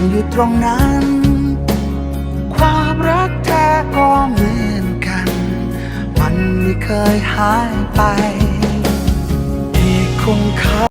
ยังอยู่ตรงนั้น ความรักแท้ก็เหมือนกัน มันไม่เคยหายไป อีกคงคา